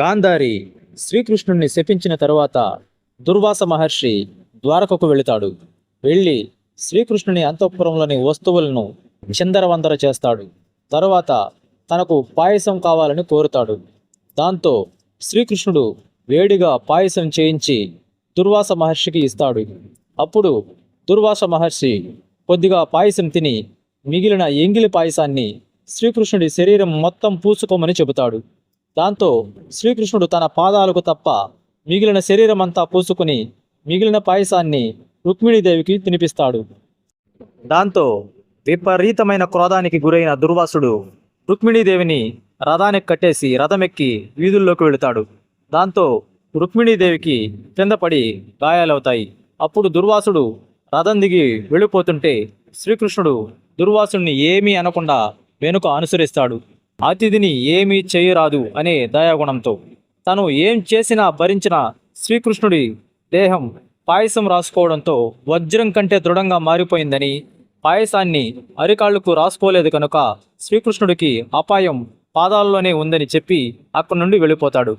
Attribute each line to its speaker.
Speaker 1: గాంధారి శ్రీకృష్ణుణ్ణి శపించిన తరువాత దుర్వాస మహర్షి ద్వారకకు వెళుతాడు. వెళ్ళి శ్రీకృష్ణుని అంతఃపురంలోని వస్తువులను చిందరవందర చేస్తాడు. తరువాత తనకు పాయసం కావాలని కోరుతాడు. దాంతో శ్రీకృష్ణుడు వేడిగా పాయసం చేయించి దుర్వాస మహర్షికి ఇస్తాడు. అప్పుడు దుర్వాస మహర్షి కొద్దిగా పాయసం తిని మిగిలిన ఎంగిలి పాయసాన్ని శ్రీకృష్ణుడి శరీరం మొత్తం పూసుకోమని చెబుతాడు. దాంతో శ్రీకృష్ణుడు తన పాదాలకు తప్ప మిగిలిన శరీరమంతా పూసుకుని మిగిలిన పాయసాన్ని రుక్మిణీదేవికి తినిపిస్తాడు. దాంతో విపరీతమైన క్రోధానికి గురైన దుర్వాసుడు రుక్మిణీదేవిని రథానికి కట్టేసి రథమెక్కి వీధుల్లోకి వెళుతాడు. దాంతో రుక్మిణీదేవికి కింద పడి గాయాలవుతాయి. అప్పుడు దుర్వాసుడు రథం దిగి వెళ్ళిపోతుంటే శ్రీకృష్ణుడు దుర్వాసుడిని ఏమీ అనకుండా వెనుక అనుసరిస్తాడు. అతిథిని ఏమీ చేయరాదు అనే దయాగుణంతో. తను ఏం చేసినా భరించిన శ్రీకృష్ణుడి దేహం పాయసం రాసుకోవడంతో వజ్రం కంటే దృఢంగా మారిపోయిందని పాయసాన్ని అరికాళ్ళకు రాసుకోలేదు కనుక శ్రీకృష్ణుడికి అపాయం పాదాల్లోనే ఉందని చెప్పి అక్కడి నుండి వెళ్ళిపోతాడు.